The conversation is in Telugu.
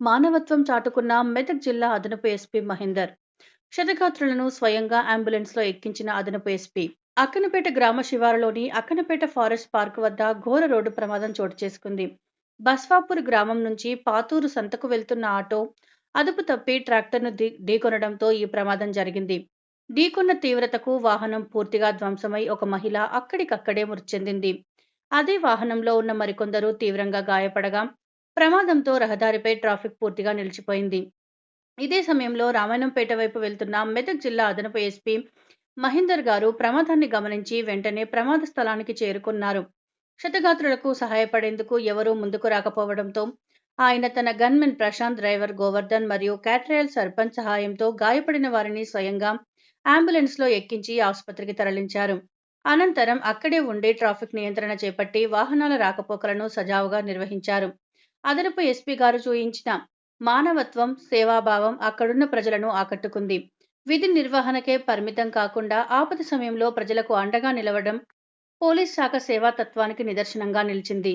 మానవత్వం చాటుకున్న మెదక్ జిల్లా అదనపు ఎస్పీ మహేందర్. క్షతగాత్రులను స్వయంగా అంబులెన్స్లో ఎక్కించిన అదనపు ఎస్పీ అక్కనపేట గ్రామ శివారులోని అక్కనపేట ఫారెస్ట్ పార్క్ వద్ద ఘోర రోడ్డు ప్రమాదం చోటు చేసుకుంది. బస్వాపూర్ గ్రామం నుంచి పాతూరు సంతకు వెళ్తున్న ఆటో అదుపు తప్పి ట్రాక్టర్ను ఢీ ఢీకొనడంతో ఈ ప్రమాదం జరిగింది. ఢీకొన్న తీవ్రతకు వాహనం పూర్తిగా ధ్వంసమై ఒక మహిళ అక్కడికక్కడే మృతి చెందింది. అదే వాహనంలో ఉన్న మరికొందరు తీవ్రంగా గాయపడగా ప్రమాదంతో రహదారిపై ట్రాఫిక్ పూర్తిగా నిలిచిపోయింది. ఇదే సమయంలో రామాయణంపేట వైపు వెళ్తున్న మెదక్ జిల్లా అదనపు ఎస్పీ మహేందర్ గారు ప్రమాదాన్ని గమనించి వెంటనే ప్రమాద స్థలానికి చేరుకున్నారు. క్షతగాత్రులకు సహాయపడేందుకు ఎవరూ ముందుకు రాకపోవడంతో ఆయన తన గన్మెన్ ప్రశాంత్ డ్రైవర్ గోవర్ధన్ మరియు క్యాట్రయల్ సర్పంచ్ సహాయంతో గాయపడిన వారిని స్వయంగా అంబులెన్స్లో ఎక్కించి ఆసుపత్రికి తరలించారు. అనంతరం అక్కడే ఉండి ట్రాఫిక్ నియంత్రణ చేపట్టి వాహనాల రాకపోకలను సజావుగా నిర్వహించారు. అదనపు ఎస్పీ గారు చూయించిన మానవత్వం సేవాభావం అక్కడున్న ప్రజలను ఆకట్టుకుంది. విధి నిర్వహణకే పరిమితం కాకుండా ఆపద సమయంలో ప్రజలకు అండగా నిలవడం పోలీస్ శాఖ సేవాతత్వానికి నిదర్శనంగా నిలిచింది.